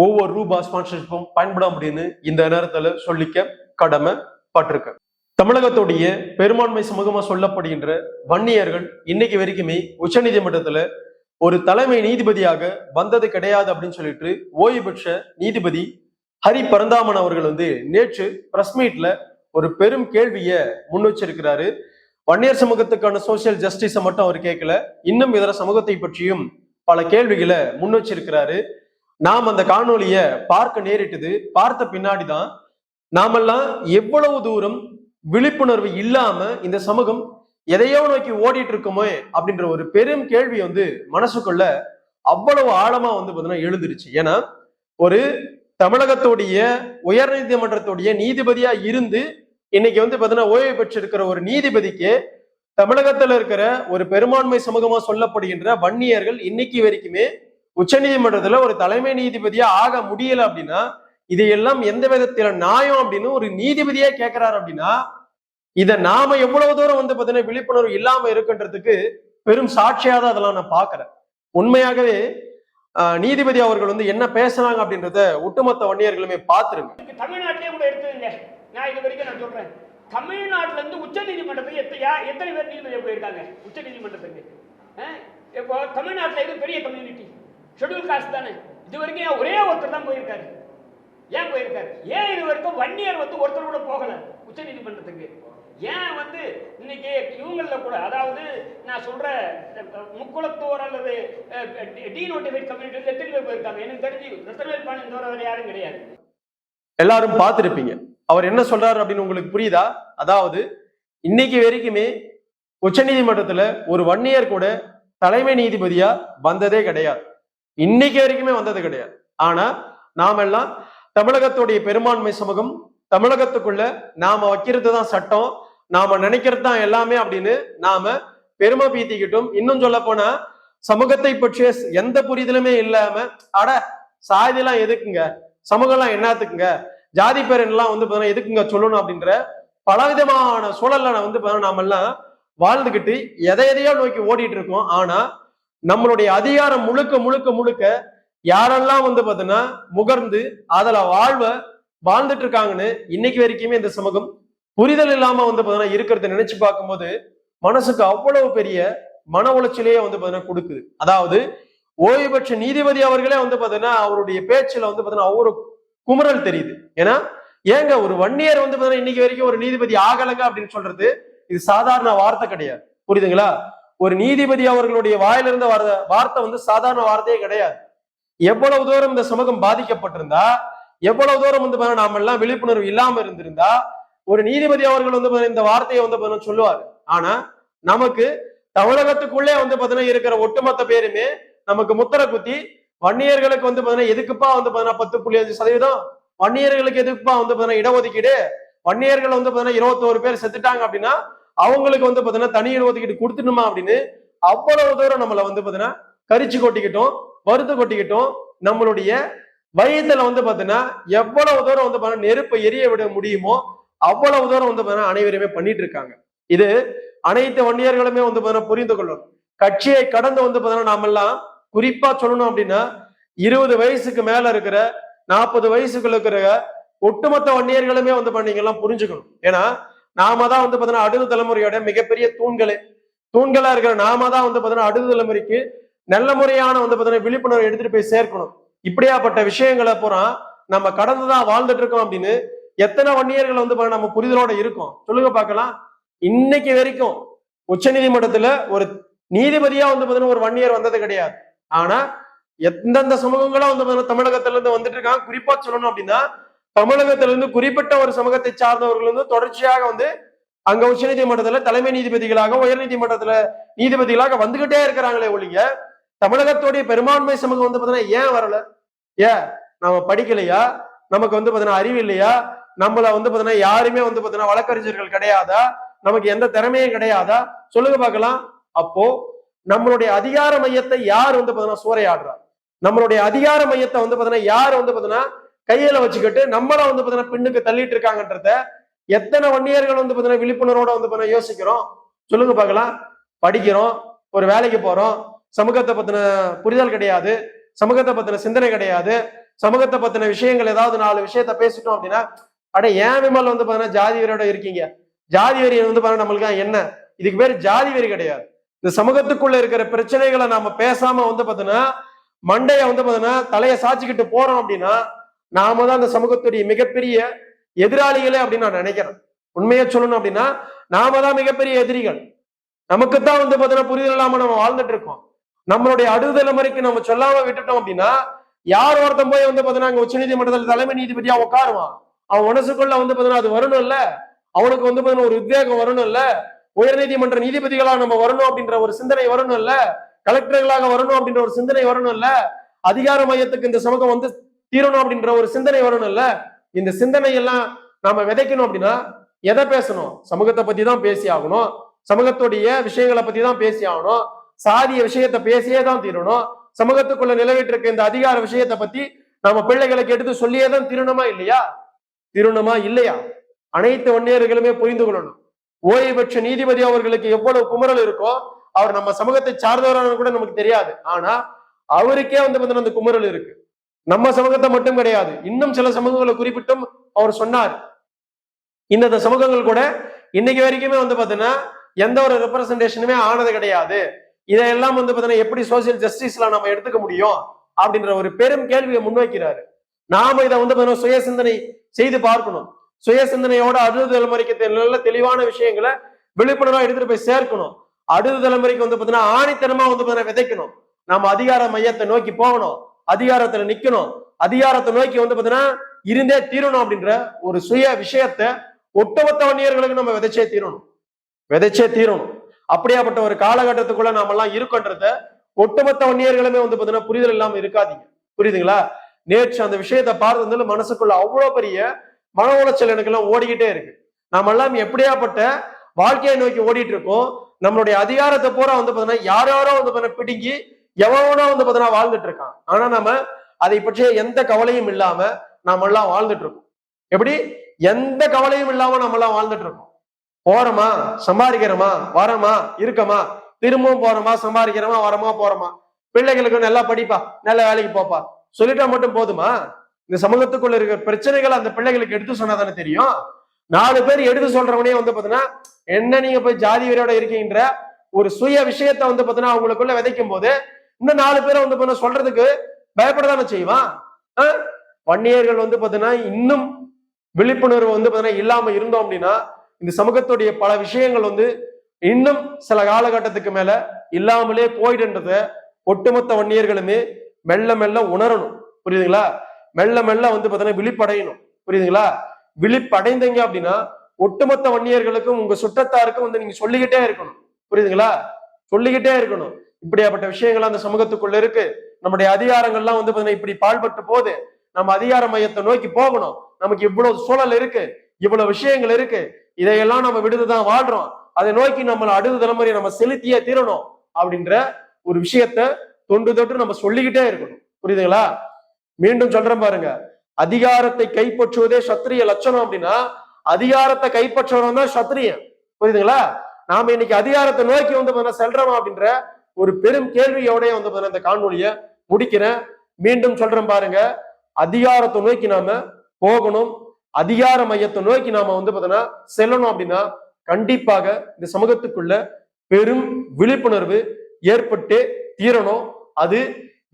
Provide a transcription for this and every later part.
ஒவ்வொரு ரூபா ஸ்பான்சர்ஷிப்பும் பயன்படும் அப்படின்னு இந்த நேரத்துல சொல்லிக்க கடமை பட்டிருக்க தமிழகத்துடைய பெரும்பான்மை சமூகமா சொல்லப்படுகின்ற வன்னியர்கள் இன்னைக்கு வரைக்குமே உச்சநீதிமன்றத்துல ஒரு தலைமை நீதிபதியாக வந்தது கிடையாது அப்படின்னு சொல்லிட்டு ஓய்வு பெற்ற நீதிபதி ஹரி பரந்தாமன் அவர்கள் வந்து நேற்று பிரஸ் மீட்ல ஒரு பெரும் கேள்வியை முன் வச்சிருக்கிறாரு வன்னியர் சமூகத்துக்கான சோசியல் ஜஸ்டிஸை மட்டும் அவர் கேட்கல. இன்னும் இதர சமூகத்தை பற்றியும் பல கேள்விகளை முன் வச்சிருக்கிறாரு நாம் அந்த காணொலியை பார்க்க நேரிட்டது பார்த்த பின்னாடி தான் நாமெல்லாம் எவ்வளவு தூரம் விழிப்புணர்வு இல்லாம இந்த சமூகம் எதையோ நோக்கி ஓடிட்டு இருக்குமோ அப்படின்ற ஒரு பெரும் கேள்வி வந்து மனசுக்குள்ள அவ்வளவு ஆழமா வந்து பார்த்தீங்கன்னா எழுந்துருச்சு. ஏன்னா ஒரு தமிழகத்துடைய உயர் நீதிமன்றத்துடைய நீதிபதியா இருந்து இன்னைக்கு வந்து பார்த்தீங்கன்னா ஓய்வு பெற்றிருக்கிற ஒரு நீதிபதிக்கு தமிழகத்துல இருக்கிற ஒரு பெரும்பான்மை சமூகமா சொல்லப்படுகின்ற வன்னியர்கள் இன்னைக்கு வரைக்குமே உச்சநீதிமன்றத்துல ஒரு தலைமை நீதிபதியா ஆக முடியல அப்படின்னா இதையெல்லாம் எந்த விதத்தில நியாயம் அப்படின்னு ஒரு நீதிபதியே கேட்கிறாரு அப்படின்னா இத நாம எவ்வளவு தூரம் வந்து பாத்தீங்கன்னா விழிப்புணர்வு இல்லாம இருக்குன்றதுக்கு பெரும் சாட்சியாக தான் அதெல்லாம் நான் பாக்குறேன். உண்மையாகவே ஆஹ், நீதிபதி அவர்கள் வந்து என்ன பேசுறாங்க அப்படின்றத ஒட்டுமொத்த வன்னியர்களுமே பார்த்துருங்க தமிழ்நாட்டிலே கூட எடுத்துங்க நான் இது வரைக்கும் நான் சொல்றேன். தமிழ்நாட்டுல இருந்து உச்ச நீதிமன்றத்துக்கு எத்தனை பேர் நீதிபதி போயிருக்காங்க? உச்ச நீதிமன்றத்துக்கு இப்போ தமிழ்நாட்டுல இது பெரிய கம்யூனிட்டி ஷெட்யூல் காஸ்ட் தானே? இது வரைக்கும் ஏன் ஒரே ஒருத்தர் தான் போயிருக்காரு. ஏன் போயிருக்காரு? ஏன் இது வரைக்கும் வன்னியர் இயர் வந்து ஒருத்தர் கூட போகல உச்ச நீதிமன்றத்துக்கு? ஏன் வந்து இன்னைக்கு இவங்களில் கூட அதாவது நான் சொல்ற முக்குளத்தோர் அல்லது டீநோட்டிஃபைட் கம்யூனிட்டி எத்தனை பேர் போயிருக்காங்க? எனக்கு தெரிஞ்சு ரிசர்வேல் பாணி தோறவர் யாரும் கிடையாது. எல்லாரும் பார்த்துருப்பீங்க. அவர் என்ன சொல்றாரு அப்படின்னு உங்களுக்கு புரியுதா? அதாவது இன்னைக்கு வரைக்குமே உச்சநீதிமன்றத்தில் ஒரு ஒன் இயர் கூட தலைமை நீதிபதியா வந்ததே கிடையாது. இன்னைக்கு வரைக்குமே வந்தது கிடையாது. ஆனா நாமெல்லாம் தமிழகத்துடைய பெரும்பான்மை சமூகம் தமிழகத்துக்குள்ள நாம வைக்கிறது தான் சட்டம் நாம நினைக்கிறது தான் எல்லாமே அப்படின்னு நாம பெருமை பீத்திக்கிட்டும். இன்னும் சொல்ல போனா சமூகத்தை பற்றிய எந்த புரிதலுமே இல்லாம அட சாதிலாம் எதுக்குங்க? சமூகம்லாம் என்னத்துக்குங்க? ஜாதி பேர் எல்லாம் வந்து பார்த்தீங்கன்னா எதுக்குங்க சொல்லணும் அப்படின்ற பலவிதமான சூழல்ல நான் வந்து பாத்தீங்கன்னா நாமெல்லாம் வாழ்ந்துகிட்டு எதை எதையோ நோக்கி ஓடிட்டு இருக்கோம். ஆனா நம்மளுடைய அதிகாரம் முழுக்க முழுக்க முழுக்க யாரெல்லாம் வந்து பாத்தீங்கன்னா முகர்ந்து அதில் வாழ்வ வாழ்ந்துட்டு இருக்காங்கன்னு இன்னைக்கு வரைக்குமே இந்த சமூகம் புரிதல் இல்லாம வந்து பாத்தீங்கன்னா இருக்கிறத நினைச்சு பார்க்கும்போது மனசுக்கு அவ்வளவு பெரிய மன உளைச்சலையே வந்து பாத்தீங்கன்னா கொடுக்குது. அதாவது ஓய்வு பெற்ற நீதிபதி அவர்களே வந்து பாத்தீங்கன்னா அவருடைய பேச்சுல வந்து பாத்தீங்கன்னா ஒவ்வொரு குமுறல் தெரியுது. ஏன்னா ஏங்க ஒரு வன்னியர் வந்து பார்த்தீங்கன்னா இன்னைக்கு வரைக்கும் ஒரு நீதிபதி ஆகலங்க அப்படின்னு சொல்றது இது சாதாரண வார்த்தை கிடையாது. புரியுதுங்களா? ஒரு நீதிபதி அவர்களுடைய வாயிலிருந்து வர வார்த்தை வந்து சாதாரண வார்த்தையே கிடையாது. எவ்வளவு தூரம் இந்த சமூகம் பாதிக்கப்பட்டிருந்தா எவ்வளவு தூரம் வந்து நாம எல்லாம் விழிப்புணர்வு இல்லாம இருந்திருந்தா ஒரு நீதிபதி அவர்கள் வந்து இந்த வார்த்தையை வந்து சொல்லுவாரு. ஆனா நமக்கு தமிழகத்துக்குள்ளே வந்து பாத்தீங்கன்னா இருக்கிற ஒட்டுமொத்த பேருமே நமக்கு முத்திர குத்தி வன்னியர்களுக்கு வந்து பாத்தீங்கன்னா எதுக்குப்பா வந்து பாத்தீங்கன்னா பத்து புள்ளி அஞ்சு சதவீதம்? வன்னியர்களுக்கு எதுக்குப்பா வந்து பாத்தீங்கன்னா இடஒதுக்கீடு வன்னியர்கள் வந்து பாத்தீங்கன்னா இருபத்தோரு பேர் செத்துட்டாங்க அப்படின்னா அவங்களுக்கு வந்து பாத்தீங்கன்னா தனி இடஒதுக்கீடு கொடுத்துணுமா அப்படின்னு அவ்வளவு தூரம் நம்மளை வந்து பாத்தீங்கன்னா கரிச்சு கொட்டிக்கிட்டோம் வறுத்து கொட்டிக்கிட்டோம். நம்மளுடைய வயதுல வந்து பாத்தீங்கன்னா எவ்வளவு தூரம் வந்து பாத்தீங்கன்னா நெருப்பை எரிய விட முடியுமோ அவ்வளவு தூரம் வந்து பாத்தீங்கன்னா அனைவருமே பண்ணிட்டு இருக்காங்க. இது அனைத்து வன்னியர்களுமே வந்து பாத்தீங்கன்னா புரிந்து கொள்ளணும். கட்சியை கடந்து வந்து பாத்தீங்கன்னா நாமெல்லாம் குறிப்பா சொல்லணும் அப்படின்னா இருபது வயசுக்கு மேல இருக்கிற நாற்பது வயசுக்குள்ள இருக்கிற ஒட்டுமொத்த வன்னியர்களுமே வந்து பண்ணீங்க எல்லாம் புரிஞ்சுக்கணும். ஏன்னா நாம தான் வந்து பாத்தீங்கன்னா அடுத்த தலைமுறையோட மிகப்பெரிய தூண்களே. தூண்களா இருக்கிற நாம தான் வந்து பாத்தீங்கன்னா அடுத்த தலைமுறைக்கு நல்ல முறையான வந்து பாத்தீங்கன்னா விழிப்புணர்வு எடுத்துட்டு போய் சேர்க்கணும். இப்படியாப்பட்ட விஷயங்களை பூரா நம்ம கடந்துதான் வாழ்ந்துட்டு இருக்கோம் அப்படின்னு எத்தனை வன்னியர்கள் வந்து பாத்தீங்கன்னா நம்ம புரிதலோட இருக்கோம். சொல்லுங்க பார்க்கலாம். இன்னைக்கு வரைக்கும் உச்சநீதிமன்றத்துல ஒரு நீதிபதியா வந்து பாத்தீங்கன்னா ஒரு வன்னியர் வந்தது கிடையாது. ஆனா எந்தெந்த சமூகங்களும் வந்து பாத்தீங்கன்னா தமிழகத்துல இருந்து வந்துட்டு இருக்காங்க. குறிப்பா சொல்லணும் அப்படின்னா தமிழகத்துல இருந்து குறிப்பிட்ட ஒரு சமூகத்தை சார்ந்தவர்கள் வந்து தொடர்ச்சியாக வந்து அங்க உச்ச நீதிமன்றத்துல தலைமை நீதிபதிகளாக உயர் நீதிமன்றத்துல நீதிபதிகளாக வந்துகிட்டே இருக்கிறாங்களே ஒழிய தமிழகத்துடைய பெரும்பான்மை சமூகம் வந்து பாத்தீங்கன்னா ஏன் வரல? ஏன்? நாம படிக்கலையா? நமக்கு வந்து பாத்தீங்கன்னா அறிவு இல்லையா? நம்மள வந்து பாத்தீங்கன்னா யாருமே வந்து பாத்தீங்கன்னா வழக்கறிஞர்கள் கிடையாதா? நமக்கு எந்த திறமையும் கிடையாதா? சொல்லுங்க பார்க்கலாம். அப்போ நம்மளுடைய அதிகார மையத்தை யார் வந்து பாத்தீங்கன்னா சூறையாடுறா? நம்மளுடைய அதிகார மையத்தை வந்து பாத்தீங்கன்னா யார் வந்து பாத்தீங்கன்னா கையில வச்சுக்கிட்டு நம்மள வந்து பாத்தீங்கன்னா பின்னுக்கு தள்ளிட்டு இருக்காங்கன்றத எத்தனை வன்னியர்கள் வந்து பாத்தீங்கன்னா விழிப்புணர்வோட வந்து பாத்தீங்கன்னா யோசிக்கிறோம். சொல்லுங்க பார்க்கலாம். படிக்கிறோம். ஒரு வேலைக்கு போறோம். சமூகத்தை பத்தின புரிதல் கிடையாது. சமூகத்தை பத்தின சிந்தனை கிடையாது. சமூகத்தை பத்தின விஷயங்கள் ஏதாவது நாலு விஷயத்த பேசிட்டோம் அப்படின்னா அட ஏன் விமல் வந்து பாத்தீங்கன்னா ஜாதி வெறியோட இருக்கீங்க? ஜாதி வெறி வந்து பாத்தீங்கன்னா நம்மளுக்கு என்ன? இதுக்கு பேர் ஜாதி வெறி கிடையாது. இந்த சமூகத்துக்குள்ள இருக்கிற பிரச்சனைகளை நாம பேசாம வந்து பாத்தீங்கன்னா மண்டைய வந்து பாத்தீங்கன்னா தலையை சாச்சிக்கிட்டு போறோம் அப்படின்னா நாம தான் அந்த சமூகத்துடைய மிகப்பெரிய எதிராளிகளே அப்படின்னு நான் நினைக்கிறேன். உண்மையை சொல்லணும் அப்படின்னா நாம தான் மிகப்பெரிய எதிரிகள். நமக்கு தான் வந்து பாத்தீங்கன்னா புரிதல் இல்லாம நம்ம வாழ்ந்துட்டு இருக்கோம். நம்மளுடைய அடுத்தலைமுறைக்கு நம்ம சொல்லாம விட்டுட்டோம் அப்படின்னா யார் ஒருத்தன் போய் வந்து பார்த்தீங்கன்னா அங்க உச்சநீதிமன்றத்தில் தலைமை நீதிபதியா உட்காருவான்? அவன் மனசுக்குள்ள வந்து பார்த்தீங்கன்னா அது வரணும் இல்ல அவனுக்கு வந்து பார்த்தீங்கன்னா ஒரு உத்வேகம் வரணும் இல்ல உயர்நீதிமன்ற நீதிபதிகளா நம்ம வரணும் அப்படின்ற ஒரு சிந்தனை வரணும் இல்ல கலெக்டர்களாக வரணும் அப்படின்ற ஒரு சிந்தனை வரணும் இல்ல அதிகார மையத்துக்கு இந்த சமூகம் வந்து தீரணும் அப்படின்ற ஒரு சிந்தனை வரணும் இல்ல இந்த சிந்தனை எல்லாம் நாம விதைக்கணும் அப்படின்னா எதை பேசணும்? சமூகத்தை பத்தி தான் பேசி ஆகணும். சமூகத்துடைய விஷயங்களை பத்தி தான் பேசி ஆகணும். சாதிய விஷயத்தை பேசியே தான் தீரணும். சமூகத்துக்குள்ள நிலவிட்டு இருக்க இந்த அதிகார விஷயத்தை பத்தி நம்ம பிள்ளைகளுக்கு எடுத்து சொல்லியே தான் தீரணுமா இல்லையா? திருணுமா இல்லையா? அனைத்து வன்னியர்களுமே புரிந்து கொள்ளணும். ஓய்வு பெற்ற நீதிபதி அவர்களுக்கு எவ்வளவு குமுறல் இருக்கோ அவர் நம்ம சமூகத்தை சார்ந்தவரான கூட நமக்கு தெரியாது. ஆனா அவருக்கே வந்து பார்த்தீங்கன்னா அந்த குமுறல் இருக்கு. நம்ம சமூகத்தை மட்டும் கிடையாது. இன்னும் சில சமூகங்களை குறிப்பிட்டும் அவர் சொன்னார். இந்த சமூகங்கள் கூட இன்னைக்கு வரைக்குமே வந்து பாத்தீங்கன்னா எந்த ஒரு ரெப்ரசன்டேஷனுமே ஆனது கிடையாது. இதையெல்லாம் வந்து பாத்தீங்கன்னா எப்படி சோசியல் ஜஸ்டிஸ்ல நம்ம எடுத்துக்க முடியும்? அப்படின்ற ஒரு பெரும் கேள்வியை முன்வைக்கிறாரு. நாம இதை வந்து பாத்தீங்கன்னா சுய சிந்தனை செய்து பார்க்கணும். சுய சிந்தனையோட அடுத்த தலைமுறைக்கு நல்ல தெளிவான விஷயங்களை விழிப்புணர்வா எடுத்துட்டு போய் சேர்க்கணும். அடுத்த தலைமுறைக்கு வந்து பாத்தீங்கன்னா ஆணித்தனமா வந்து பாத்தீங்கன்னா விதைக்கணும். நம்ம அதிகார மையத்தை நோக்கி போகணும். அதிகாரத்துல நிக்கணும். அதிகாரத்தை நோக்கி வந்து பாத்தீங்கன்னா இருந்தே தீரணும் அப்படின்ற ஒரு சுய விஷயத்த ஒட்டுமொத்த வன்னியர்களுக்கு நம்ம விதைச்சே தீரணும். விதைச்சே தீரணும். அப்படியாப்பட்ட ஒரு காலகட்டத்துக்குள்ள நாம எல்லாம் இருக்கன்றத ஒட்டுமொத்த வன்னியர்களுமே வந்து பாத்தீங்கன்னா புரிதல் இல்லாம இருக்காதீங்க. புரியுதுங்களா? நேற்று அந்த விஷயத்தை பார்த்ததுல மனசுக்குள்ள அவ்வளவு பெரிய மன உளைச்சல் எனக்கு எல்லாம் ஓடிக்கிட்டே இருக்கு. நாம எல்லாம் எப்படியாப்பட்ட வாழ்க்கையை நோக்கி ஓடிட்டு இருக்கோம். நம்மளுடைய அதிகாரத்தை பூரா வந்து பாத்தீங்கன்னா யார் யாரோ வந்து பாத்தீங்கன்னா பிடுங்கி எவனோட வந்து பாத்தீங்கன்னா வாழ்ந்துட்டு இருக்கான் ஆனா நம்ம அதை பற்றிய எந்த கவலையும் இல்லாம நாம எல்லாம் வாழ்ந்துட்டு இருக்கோம் எப்படி? எந்த கவலையும் இல்லாம நம்ம எல்லாம் வாழ்ந்துட்டு இருக்கோம் போறோமா? சம்பாதிக்கிறோமா? வரோமா? இருக்கமா? திரும்பவும் போறோமா? சம்பாதிக்கிறோமா? வரமா? போறோமா? பிள்ளைகளுக்கு நல்லா படிப்பா நல்ல வேலைக்கு போப்பா. சொல்லிட்டா மட்டும் போதுமா? இந்த சமூகத்துக்குள்ள இருக்கிற பிரச்சனைகளை அந்த பிள்ளைகளுக்கு எடுத்து சொன்னா தானே தெரியும். நாலு பேர் எடுத்து சொல்றவனே வந்து பாத்தீங்கன்னா என்ன நீங்க போய் ஜாதி வரையோட இருக்கீங்கன்ற ஒரு சுய விஷயத்த வந்து பாத்தீங்கன்னா அவங்களுக்குள்ள விதைக்கும் போது இந்த நாலு பேரை வந்து பண்ண சொல்றதுக்கு பயப்படதானே செய்வான்? ஆ? வன்னியர்கள் வந்து பாத்தீங்கன்னா இன்னும் விழிப்புணர்வு வந்து பாத்தீங்கன்னா இல்லாம இருந்தோம் அப்படின்னா இந்த சமூகத்துடைய பல விஷயங்கள் வந்து இன்னும் சில காலகட்டத்துக்கு மேல இல்லாமலே போயிடுன்றத ஒட்டுமொத்த வன்னியர்களுமே மெல்ல மெல்ல உணரணும். புரியுதுங்களா? மெல்ல மெல்ல வந்து பாத்தீங்கன்னா விழிப்படையணும். புரியுதுங்களா? விழிப்படைந்தீங்க அப்படின்னா ஒட்டுமொத்த வன்னியர்களுக்கும் உங்க சுற்றத்தாருக்கும் வந்து நீங்க சொல்லிக்கிட்டே இருக்கணும். புரியுதுங்களா? சொல்லிக்கிட்டே இருக்கணும். இப்படியாப்பட்ட விஷயங்கள் அந்த சமூகத்துக்குள்ள இருக்கு. நம்முடைய அதிகாரங்கள்லாம் வந்து பாத்தீங்கன்னா இப்படி பால்பட்டு போகுது. நம்ம அதிகார மையத்தை நோக்கி போகணும். நமக்கு இவ்வளவு சூழல் இருக்கு. இவ்வளவு விஷயங்கள் இருக்கு. இதையெல்லாம் நம்ம விடுதுதான் வாழ்றோம். அதை நோக்கி நம்ம அடுத்த தலைமுறை நம்ம செலுத்தியே தீரணும் அப்படின்ற ஒரு விஷயத்த தொன்று தொட்டு நம்ம சொல்லிக்கிட்டே இருக்கணும். புரியுதுங்களா? மீண்டும் சொல்றேன் பாருங்க. அதிகாரத்தை கைப்பற்றுவதே சத்திரிய லட்சணம் அப்படின்னா அதிகாரத்தை கைப்பற்றுறவன் தான் சத்திரியன். புரியுதுங்களா? நாம இன்னைக்கு அதிகாரத்தை நோக்கி வந்து பாத்தீங்கன்னா செல்றோம் அப்படின்ற ஒரு பெரும் கேள்வியோடய வந்து இந்த காணொலியை முடிக்கிறேன். மீண்டும் சொல்றேன் பாருங்க. அதிகாரத்தை நோக்கி நாம போகணும். அதிகார மையத்தை நோக்கி நாம வந்து பார்த்தோன்னா செல்லணும் அப்படின்னா கண்டிப்பாக இந்த சமூகத்துக்குள்ள பெரும் விழிப்புணர்வு ஏற்பட்டு தீரணும். அது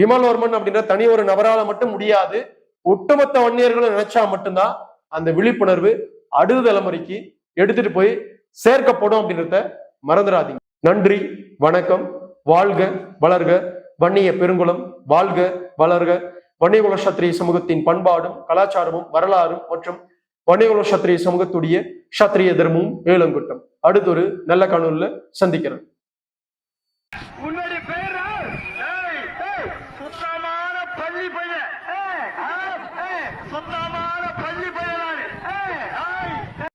விமல்வர்மன் அப்படின்ற தனி ஒரு நபரால மட்டும் முடியாது. ஒட்டுமொத்த வன்னியர்களும் நினைச்சா மட்டும்தான் அந்த விழிப்புணர்வு அடுத்த தலைமுறைக்கு எடுத்துட்டு போய் சேர்க்கப்படும் அப்படின்றத மறந்துடாதீங்க. நன்றி வணக்கம். வாழ்க வளர்க வன்னிய பெருங்குளம் வாழ்க வளர்க. வன்னியகுல சத்திரிய சமூகத்தின் பண்பாடும் கலாச்சாரமும் வரலாறும் மற்றும் வன்னியகுல சத்திரிய சமூகத்துடைய சத்திரிய தர்மமும் ஏழங்குட்டம் அடுத்தொரு நல்ல காணொலியில் சந்திக்கிறேன்